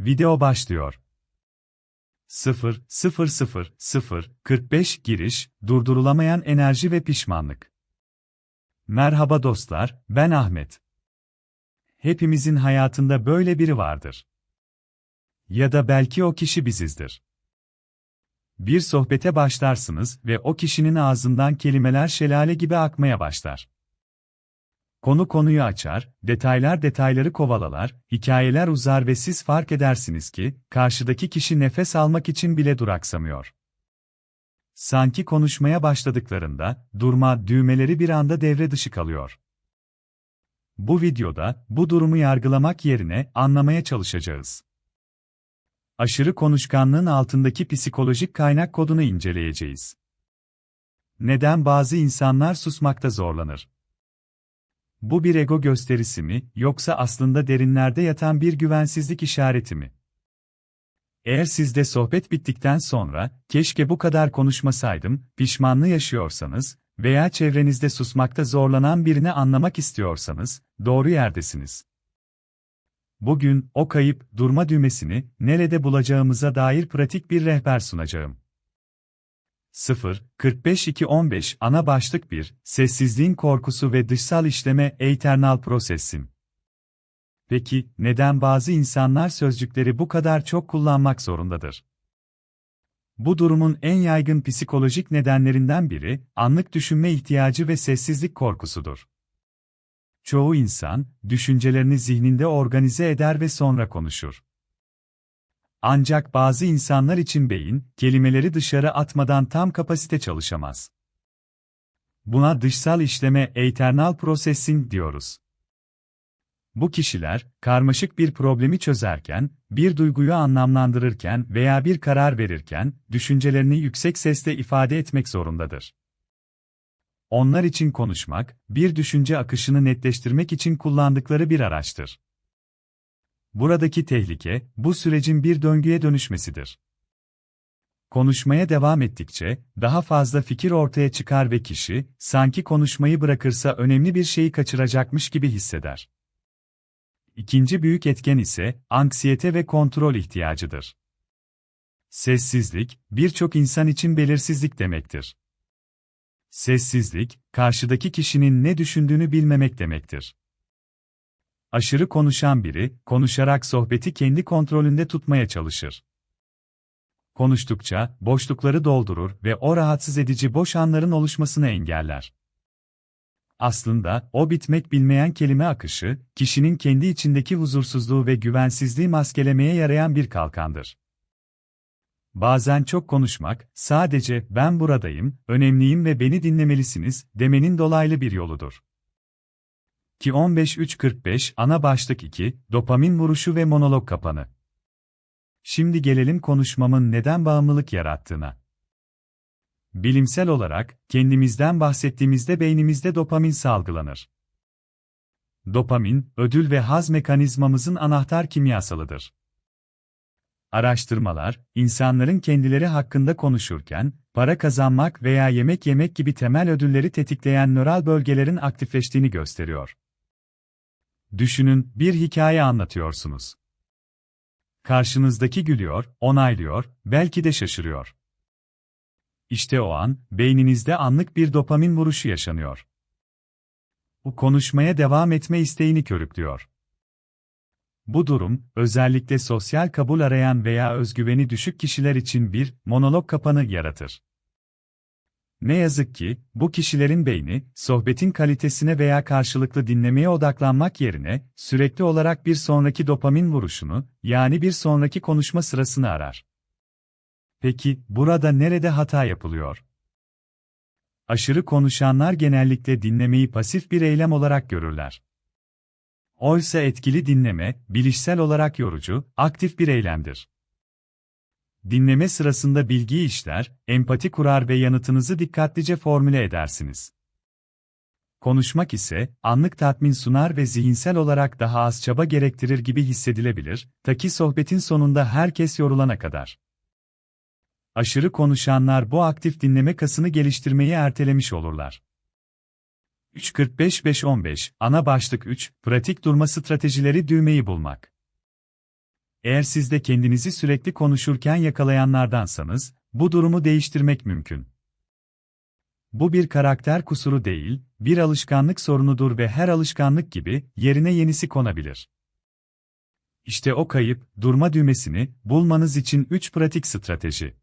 Video başlıyor. 0 0 0 0 45 giriş, durdurulamayan enerji ve pişmanlık. Merhaba dostlar, ben Ahmet. Hepimizin hayatında böyle biri vardır. Ya da belki o kişi bizizdir. Bir sohbete başlarsınız ve o kişinin ağzından kelimeler şelale gibi akmaya başlar. Konu konuyu açar, detaylar detayları kovalalar, hikayeler uzar ve siz fark edersiniz ki, karşıdaki kişi nefes almak için bile duraksamıyor. Sanki konuşmaya başladıklarında, durma düğmeleri bir anda devre dışı kalıyor. Bu videoda, bu durumu yargılamak yerine, anlamaya çalışacağız. Aşırı konuşkanlığın altındaki psikolojik kaynak kodunu inceleyeceğiz. Neden bazı insanlar susmakta zorlanır? Bu bir ego gösterisi mi, yoksa aslında derinlerde yatan bir güvensizlik işareti mi? Eğer sizde sohbet bittikten sonra, keşke bu kadar konuşmasaydım, pişmanlığı yaşıyorsanız veya çevrenizde susmakta zorlanan birini anlamak istiyorsanız, doğru yerdesiniz. Bugün, o kayıp, durma düğmesini, nerede bulacağımıza dair pratik bir rehber sunacağım. 0, 45 2 15 Ana başlık 1, Sessizliğin korkusu ve dışsal işleme Eternal Processing. Peki, neden bazı insanlar sözcükleri bu kadar çok kullanmak zorundadır? Bu durumun en yaygın psikolojik nedenlerinden biri, anlık düşünme ihtiyacı ve sessizlik korkusudur. Çoğu insan, düşüncelerini zihninde organize eder ve sonra konuşur. Ancak bazı insanlar için beyin, kelimeleri dışarı atmadan tam kapasite çalışamaz. Buna dışsal işleme eternal processing diyoruz. Bu kişiler, karmaşık bir problemi çözerken, bir duyguyu anlamlandırırken veya bir karar verirken, düşüncelerini yüksek sesle ifade etmek zorundadır. Onlar için konuşmak, bir düşünce akışını netleştirmek için kullandıkları bir araçtır. Buradaki tehlike, bu sürecin bir döngüye dönüşmesidir. Konuşmaya devam ettikçe, daha fazla fikir ortaya çıkar ve kişi, sanki konuşmayı bırakırsa önemli bir şeyi kaçıracakmış gibi hisseder. İkinci büyük etken ise, anksiyete ve kontrol ihtiyacıdır. Sessizlik, birçok insan için belirsizlik demektir. Sessizlik, karşıdaki kişinin ne düşündüğünü bilmemek demektir. Aşırı konuşan biri, konuşarak sohbeti kendi kontrolünde tutmaya çalışır. Konuştukça, boşlukları doldurur ve o rahatsız edici boş anların oluşmasını engeller. Aslında, o bitmek bilmeyen kelime akışı, kişinin kendi içindeki huzursuzluğu ve güvensizliği maskelemeye yarayan bir kalkandır. Bazen çok konuşmak, sadece ben buradayım, önemliyim ve beni dinlemelisiniz demenin dolaylı bir yoludur. Ki 15-3-45 ana başlık 2, dopamin vuruşu ve monolog kapanı. Şimdi gelelim konuşmamın neden bağımlılık yarattığına. Bilimsel olarak, kendimizden bahsettiğimizde beynimizde dopamin salgılanır. Dopamin, ödül ve haz mekanizmamızın anahtar kimyasalıdır. Araştırmalar, insanların kendileri hakkında konuşurken, para kazanmak veya yemek yemek gibi temel ödülleri tetikleyen nöral bölgelerin aktifleştiğini gösteriyor. Düşünün, bir hikaye anlatıyorsunuz. Karşınızdaki gülüyor, onaylıyor, belki de şaşırıyor. İşte o an, beyninizde anlık bir dopamin vuruşu yaşanıyor. Bu konuşmaya devam etme isteğini körüklüyor. Bu durum, özellikle sosyal kabul arayan veya özgüveni düşük kişiler için bir monolog kapanı yaratır. Ne yazık ki, bu kişilerin beyni, sohbetin kalitesine veya karşılıklı dinlemeye odaklanmak yerine, sürekli olarak bir sonraki dopamin vuruşunu, yani bir sonraki konuşma sırasını arar. Peki, burada nerede hata yapılıyor? Aşırı konuşanlar genellikle dinlemeyi pasif bir eylem olarak görürler. Oysa etkili dinleme, bilişsel olarak yorucu, aktif bir eylemdir. Dinleme sırasında bilgiyi işler, empati kurar ve yanıtınızı dikkatlice formüle edersiniz. Konuşmak ise, anlık tatmin sunar ve zihinsel olarak daha az çaba gerektirir gibi hissedilebilir, ta ki sohbetin sonunda herkes yorulana kadar. Aşırı konuşanlar bu aktif dinleme kasını geliştirmeyi ertelemiş olurlar. 3.45-5.15 Ana başlık 3 Pratik durma stratejileri düğmeyi bulmak. Eğer siz de kendinizi sürekli konuşurken yakalayanlardansanız, bu durumu değiştirmek mümkün. Bu bir karakter kusuru değil, bir alışkanlık sorunudur ve her alışkanlık gibi yerine yenisi konabilir. İşte o kayıp, durma düğmesini bulmanız için 3 pratik strateji.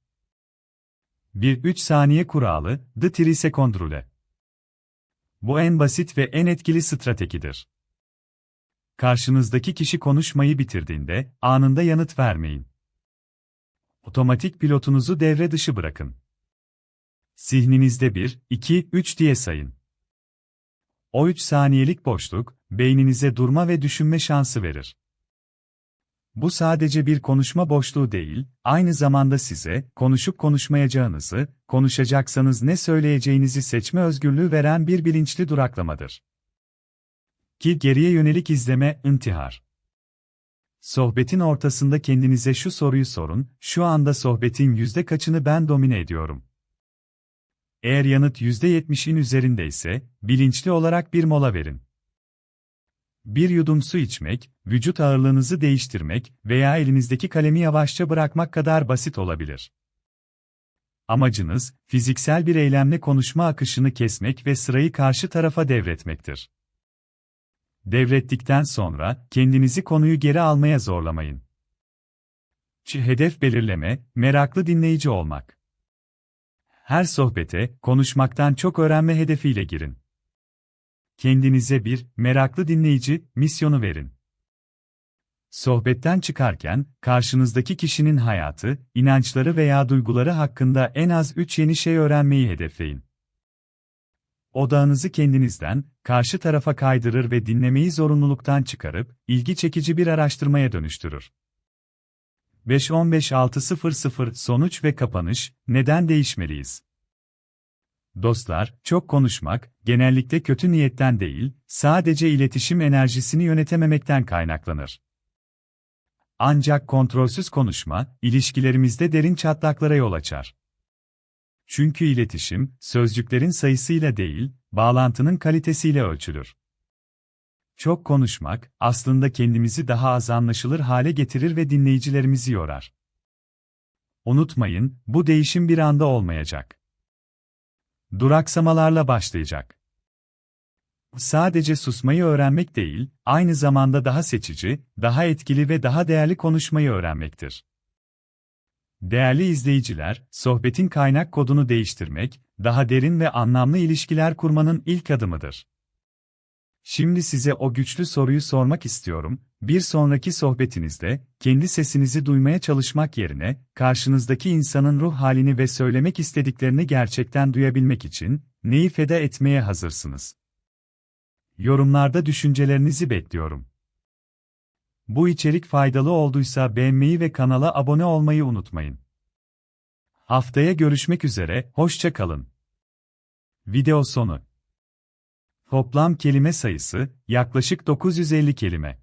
1 3 saniye kuralı, The 3 Second Rule. Bu en basit ve en etkili stratejidir. Karşınızdaki kişi konuşmayı bitirdiğinde anında yanıt vermeyin. Otomatik pilotunuzu devre dışı bırakın. Zihninizde 1, 2, 3 diye sayın. O 3 saniyelik boşluk, beyninize durma ve düşünme şansı verir. Bu sadece bir konuşma boşluğu değil, aynı zamanda size, konuşup konuşmayacağınızı, konuşacaksanız ne söyleyeceğinizi seçme özgürlüğü veren bir bilinçli duraklamadır. Ki geriye yönelik izleme, intihar. Sohbetin ortasında kendinize şu soruyu sorun, şu anda sohbetin yüzde kaçını ben domine ediyorum? Eğer yanıt %70'in üzerindeyse, bilinçli olarak bir mola verin. Bir yudum su içmek, vücut ağırlığınızı değiştirmek veya elinizdeki kalemi yavaşça bırakmak kadar basit olabilir. Amacınız, fiziksel bir eylemle konuşma akışını kesmek ve sırayı karşı tarafa devretmektir. Devrettikten sonra, kendinizi konuyu geri almaya zorlamayın. Ç hedef belirleme, meraklı dinleyici olmak. Her sohbete, konuşmaktan çok öğrenme hedefiyle girin. Kendinize bir, meraklı dinleyici, misyonu verin. Sohbetten çıkarken, karşınızdaki kişinin hayatı, inançları veya duyguları hakkında en az 3 yeni şey öğrenmeyi hedefleyin. Odağınızı kendinizden, karşı tarafa kaydırır ve dinlemeyi zorunluluktan çıkarıp, ilgi çekici bir araştırmaya dönüştürür. 5-15-600 Sonuç ve kapanış, neden değişmeliyiz? Dostlar, çok konuşmak, genellikle kötü niyetten değil, sadece iletişim enerjisini yönetememekten kaynaklanır. Ancak kontrolsüz konuşma, ilişkilerimizde derin çatlaklara yol açar. Çünkü iletişim, sözcüklerin sayısıyla değil, bağlantının kalitesiyle ölçülür. Çok konuşmak, aslında kendimizi daha az anlaşılır hale getirir ve dinleyicilerimizi yorar. Unutmayın, bu değişim bir anda olmayacak. Duraksamalarla başlayacak. Sadece susmayı öğrenmek değil, aynı zamanda daha seçici, daha etkili ve daha değerli konuşmayı öğrenmektir. Değerli izleyiciler, sohbetin kaynak kodunu değiştirmek, daha derin ve anlamlı ilişkiler kurmanın ilk adımıdır. Şimdi size o güçlü soruyu sormak istiyorum. Bir sonraki sohbetinizde, kendi sesinizi duymaya çalışmak yerine, karşınızdaki insanın ruh halini ve söylemek istediklerini gerçekten duyabilmek için, neyi feda etmeye hazırsınız? Yorumlarda düşüncelerinizi bekliyorum. Bu içerik faydalı olduysa beğenmeyi ve kanala abone olmayı unutmayın. Haftaya görüşmek üzere, hoşça kalın. Video sonu Toplam kelime sayısı yaklaşık 950 kelime.